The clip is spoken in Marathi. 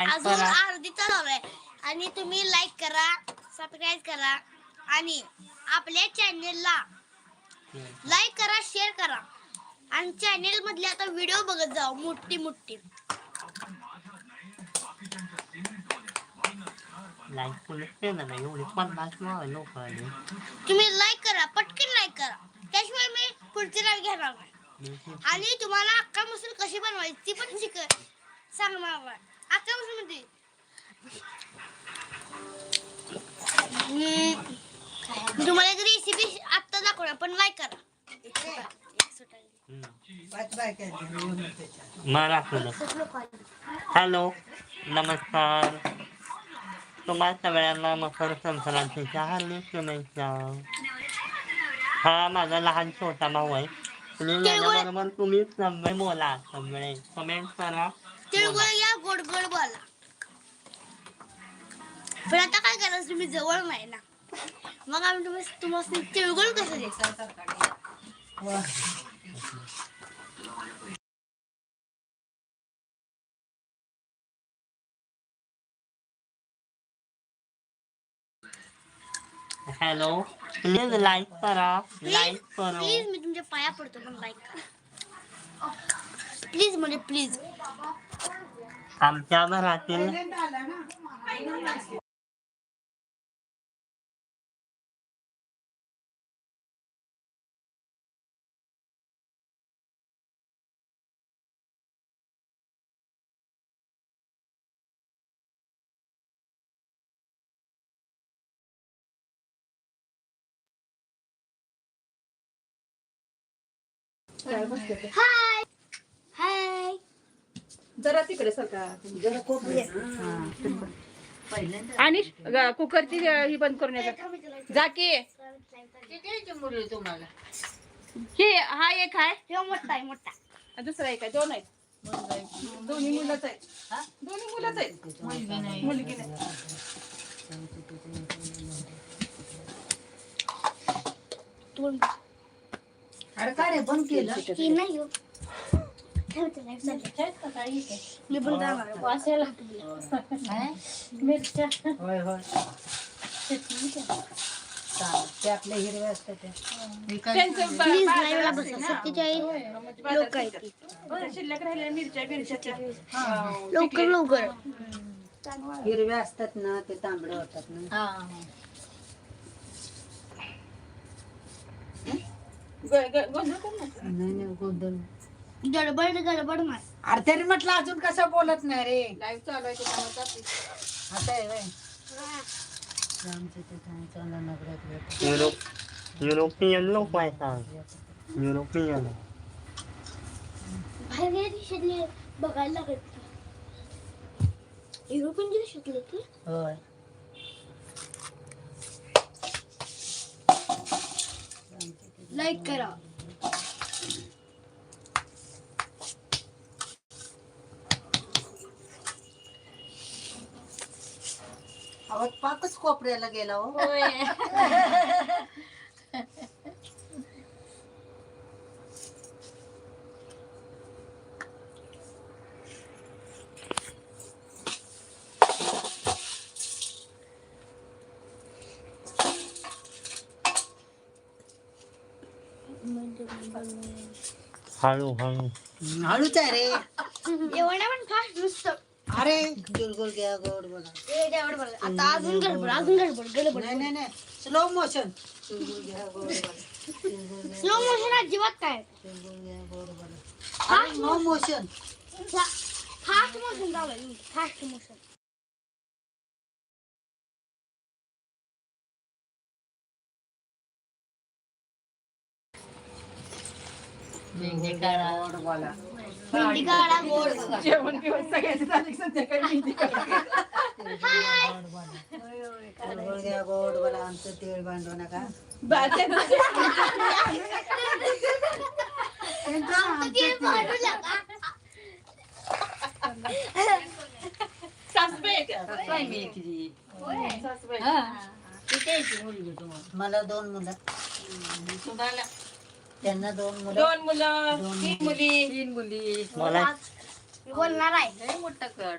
अजून अर्धी चालू आहे आणि तुम्ही लाईक करा सबस्क्राईब करा. आणि आपल्या चॅनेलला लाईक करा शेअर करा. आणि चॅनेल मधले आता व्हिडिओ बघत जाऊ मोठी मोठी. लाईक तुम्ही लाईक करा पटकन लाईक करा. त्याशिवाय मी पुढची राग घेणार नाही. आणि तुम्हाला अक्का मसूर कशी बनवायची ती पण शिक सांगणार तुम्हाला एक रेसिपी दाखवणार पण लाईक करा हॅलो नमस्कार तुम्हा सगळ्यांना मकर संक्रांतीच्या हार्दिक शुभेच्छा हा माझा लहान छोटा भाऊ आहे प्लीज बरोबर तुम्ही सगळे बोला सगळे कमेंट करा तिळगुळ या गोड गोड बोला. पण आता काय करायचं तुम्ही जवळ नाही ना. मग आम्ही तुम्हाला तुम्हाला तिळगुळ कसं द्यायचं. हॅलो. प्लीज लाईक करा. लाईक करा. प्लीज मी तुमच्या पाया पडतो पण लाईक करा. प्लीज म्हणजे प्लीज. आमच्या घरातील हाय. जरा तिकडे सरका जरा. आणि कुकरची ही बंद करून येतात. जा की. हे हा एक आहे. हे मोठा आहे मोठा. दुसरा एक आहे. दोन आहेत. दोन्ही मुलंच आहेत. दोन्ही मुलंच आहेत. मुलगी नाही. अरे काय रे बंद केलं की नाही हो. ठेवते नाही, चालते. मी पण जाणार आहे. वासायला मिरच्या होय होय चालेल. ते आपल्या हिरवे असतात ते प्लीज लाईव्हला बसा. सत्तेचाळीस लोक बाजार आहेत ती. बरं, शिल्लक राहिलेल्या मिरच्या मिरच्या लवकर लवकर हिरवे असतात ना ते तांबडे होतात ना गोंधळ. नाही नाही गोंधळ गडबड गडबड मार. अरे तरी म्हटलं अजून कसं बोलत नाही रे. लाईव्ह चालू आहे त्याच्यामुळे जाते. असं आहे व्हय. आमचं ते काय चाललं नगरात भेट. युरोप युरोपियन लोक आहेत युरोपियन बाहेर गेले देशातले बघायला लागत युरोपियन होय. लाईक करा. अहो पाकच कोपऱ्याला गेला हो. हळू हळू. हळूच आहे रे. एवढ्या पण फास्ट नुसतं. अरे गुलगुल घ्या गोड बोला. बघा. आता अजून गडबड अजून गडबड गडबड नाही नाही नाही. स्लो मोशन गुलगुल घ्या गोड बोला. स्लो मोशन अजिबात काय? गुलगुल घ्या गोड बोला. Fast no motion fast motion चालू फास्ट मोशन गोड बोला. जेवण बिवण सगळ्यांचं की संध्याकाळी मेहंदी काढा. गुलगुल घ्या गोड बोला आमचं तीळ बांधू नका बा- त्यांचं सासूबाई आहे का? सासूबाई. मला दोन मुलं त्यांना दोन मुलं. दोन मुलं तीन मुली. तीन मुली. मला बोलणार आहे. लय मोठं कर.